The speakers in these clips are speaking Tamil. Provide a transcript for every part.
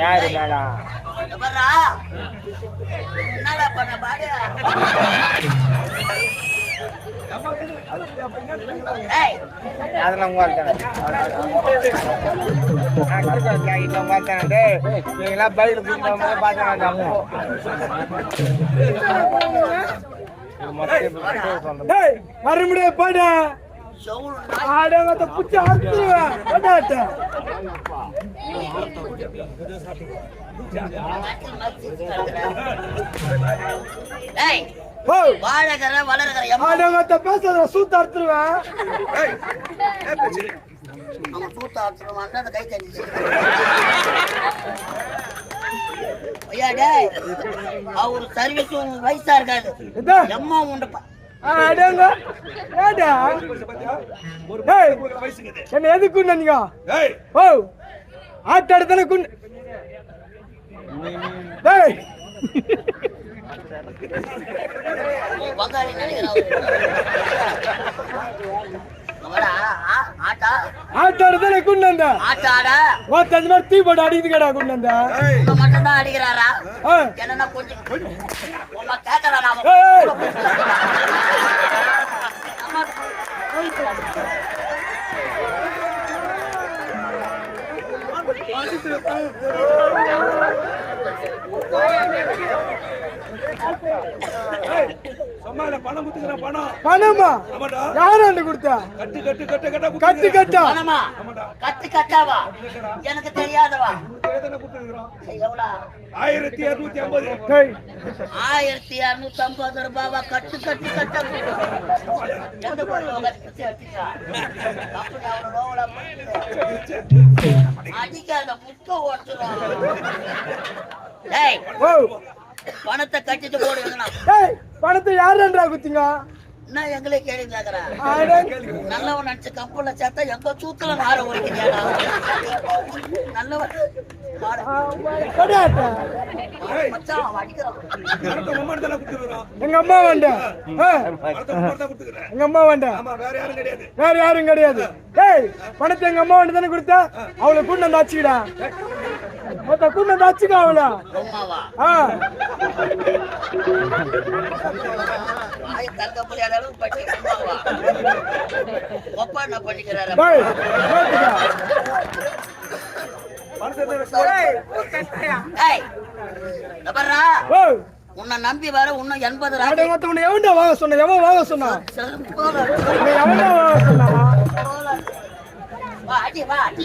யாரு மேடா வர்றா என்னடா பண்ண பாரு ஏய் அதெல்லாம் உங்க வாழ்த்தானே நீங்களாம் பைக்கில் கூப்பிட்டு பார்த்தேன் டேய். வர ஆடவத்த புச்சி அறுத்துருவேன் வாழகர வளர்கிற எம்மா. ஆடவத்த பேசுறத சூத்த அறுத்துருவேன். அவன் சூத்த ஆத்துருவான் அந்த கை தண்ணி? ஐயா டேய் அவர் சர்வீஸ் வயசா இருக்காது எம்மா உண்டு பா- அடங்க. ஏடா என்ன எதுக்கு நீங்க ஓ ஆட்டாடு தானே குண்டு டேய் பங்காளி நினைக்கிறேன் அவரு. ஆ- ஆட்டா ஆட்டாடு குண்டு ஓ தஞ்சு மாதிரி தீ போட்டு அடிக்குது கடா குண்டு உங்க மட்டும் தான் அடிக்கிறாரா என்னன்னா கொஞ்சம் கேட்கறா பணம் குத்துக்கிறேன் பணம். பணமா? ஆமாடா. யார் அந்த கொடுத்தா? கட்டு கட்டு கட்டு கட்டா கட்டு கட்டா? பணமா? கத்து கட்டாவா? எனக்கு தெரியாதவா? ஆயிரத்தி இருநூத்தி ஐம்பது. ஆயிரத்தி இருநூத்தி ஐம்பது ரூபாவா? கட்டு கட்டு கட்ட எந்த அடிக்காத முக்க ஓட்டுறோம் பணத்தை கட்டிட்டு போடுவீங்களா பணத்தை யாருன்றா குத்திங்க? என்ன எங்களே கேள்வி அடங்க நல்லவன் நினைச்ச கப்பல்ல சேர்த்தா எங்க சூத்துல நார உரைக்கிறியாடா? நல்லவன். எங்க அம்மா வேண்டா பணத்தை உம்மாடு தான் குத்துக்கிறேன் எங்க அம்மா வேண்டா ஆமா வேற யாரும் கிடையாது. வேற யாரும் கிடையாது. டேய் பணத்தை எங்க அம்மா வேண்ட தானே கொடுத்தா? அவளை கூண்டு வந்து அச்சுக்கிடா இந்த பாருடா, ஓ உன்னை நம்பி வர இன்னும் எண்பது உன்னை எவன்டா வாங்க சொன்ன எவன் வாங்க சொன்னா எவன்டா வாங்க சொன்னா வா அடி வா அடி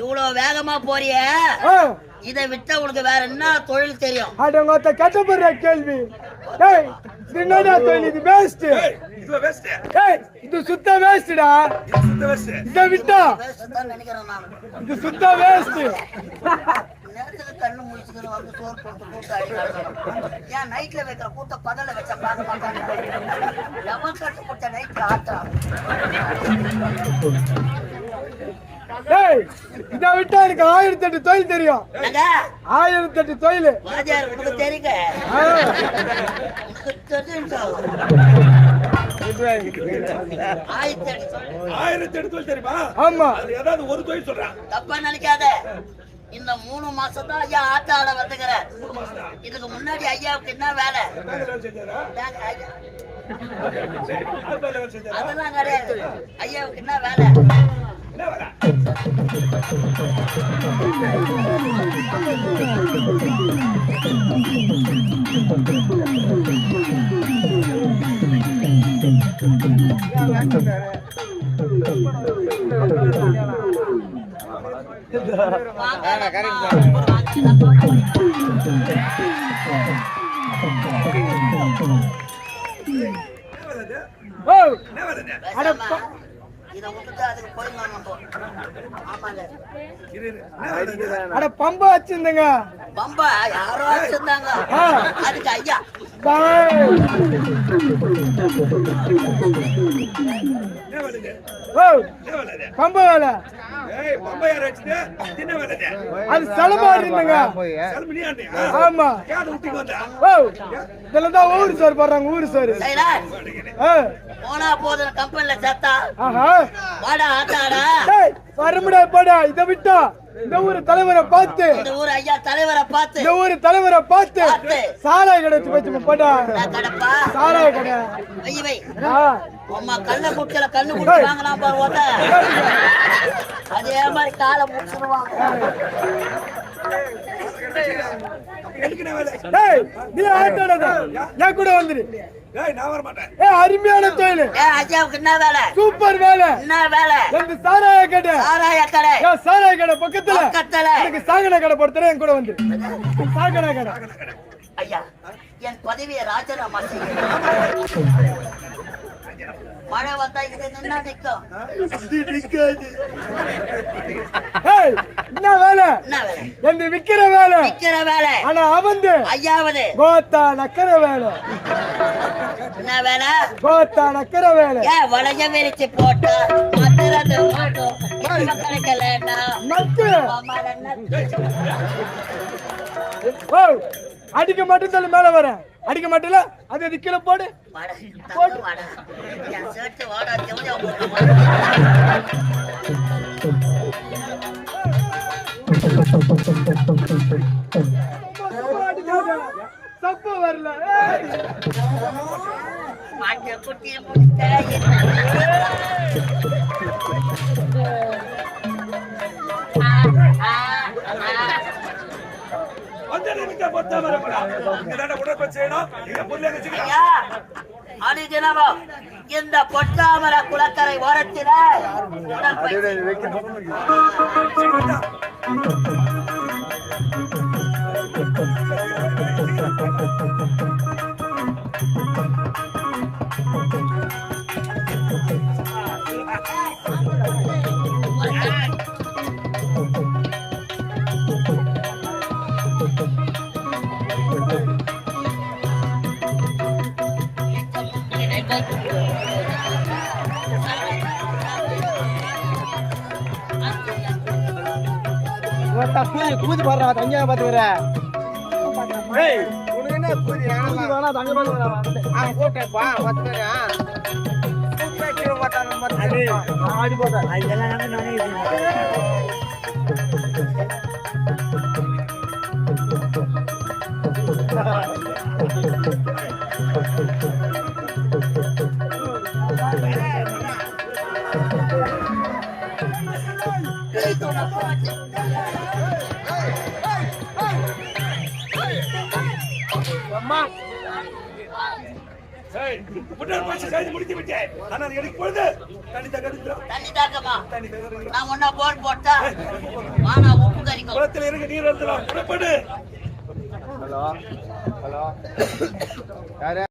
இவ்வளவு வேகமா போறியே? இதை விட்டா உனக்கு வேற என்ன தொழில் தெரியும்? அடங்க கெட்ட போடுற கேள்வி. என்னடா தொழில்? இது வேஸ்ட் இது சுத்த வேஸ்டா இந்த வேஸ்ட் இத விட்டா பேசதான் நினைக்கிறேன் நான். இது சுத்த வேஸ்ட் கண்ணு முடிச்சுக்கிற வந்து சோறு போட்டு கூட்ட அடிக்கிறாங்க. ஏன் நைட்ல வைக்கிற கூட்ட பகல வச்ச பார்க்க மாட்டாங்க? கட்டு போட்ட நைட்ல ஆட்டம் டேய் இத விட்டா எனக்கு ஆயிரத்தி எட்டு தொழில் தெரியும். ஆயிரத்தி எட்டு தொழில். உனக்கு தெரியுங்க. ஆயிரத்தி எட்டு தொழில். தெரியுமா? ஆமா. அது ஏதாவது ஒரு தொழில் சொல்றான் தப்பா நினைக்காத. இந்த மூணு மாசம் தான் ஐயா ஆட்ட ஆட வந்துக்கிற இதுக்கு முன்னாடி ஐயாவுக்கு என்ன வேலை? ஐயா. அதெல்லாம் கிடையாது. ஐயாவுக்கு என்ன வேலை? வேண்டாம் அட பம்பா வச்சிருந்தங்க. பம்பா யாரோ வச்சிருந்தாங்க. ஆ. அதுக்கு ஐயா. பம்பா வேலை? அது செலவா இருந்தங்க? ஆமா? ஓ இதுல தான் ஊரு சார் போடுறாங்க ஊரு சார். போனா போதும் கம்பெனில சேர்த்தா? ஆஹா. வாடா ஆத்தாடா. டேய் வரமுடா போடா இத விட்டா. இந்த ஊரு தலைவரை பார்த்து. இந்த ஊர் ஐயா தலைவரை பார்த்து. இந்த ஊரு தலைவரை பார்த்து. சாராய கடை வச்சு வச்சு போடா. நான் கடப்பா? சாராய கடை. வை வை. ஆ. அம்மா கண்ணை குட்டில கண்ணு குட்டி வாங்கலாம் பாரு ஓட்ட. அதே மாதிரி காலை முடிச்சிருவாங்க. அருமையான தொழில். ஏ அஜாவுக்கு என்ன வேலை? சூப்பர் வேலை. என்ன வேலை? எந்த சாராய கடை. சாராய கடை. சாராய கடை பக்கத்துல. பக்கத்துல. எனக்கு சாகன கடை படுத்துறேன் என் கூட வந்து. சாகன கடை. ஐயா என் பதவியை ராஜினாமா செய்ய மழை வந்தா இது நின்னா நிக்கும் ஏய் என்ன வேலை என்ன வேலை எந்த விக்கிற வேலை நிக்கிற வேலை ஆனா அவந்து ஐயாவது கோத்தா நக்கற வேலை என்ன வேலை கோத்தா நக்கற வேலை ஏன் வளைய விரிச்சு போட்டா மதுரது மாட்டோம் கிடைக்கலன்னா நக்கு அடிக்க மட்டும் சொல்லு மேல வரேன் அடிக்க மாட்டல? அது அது கீழே போடு. வாடா, தப்பு வரல. குட்டியை வந்து நிமித்தம் பொத்தா வரக்கூடா. உடற்பயிற்சி செய்யணும். வச்சுக்கலாம். அனுதினமும் இந்த பொட்டாமர குளக்கரை ஓரத்தில உடற்பயிற்சி கூதி பாடுறா தங்க பாத்து வர உனக்கு என்ன கூலி? கூதி வேணா தங்க பாத்து வர ஆ, கூட்டப்பா, பத்து பேரு, ஆ. கூப்பிட்டா கீழே போட்டாலும் பத்து பேரு. ஆடி போதா ஏய், உடற்பயிற்சி கறிக்கும் குளத்தில் இறங்கி நீர். புறப்படு. ஹலோ? ஹலோ? யாரு?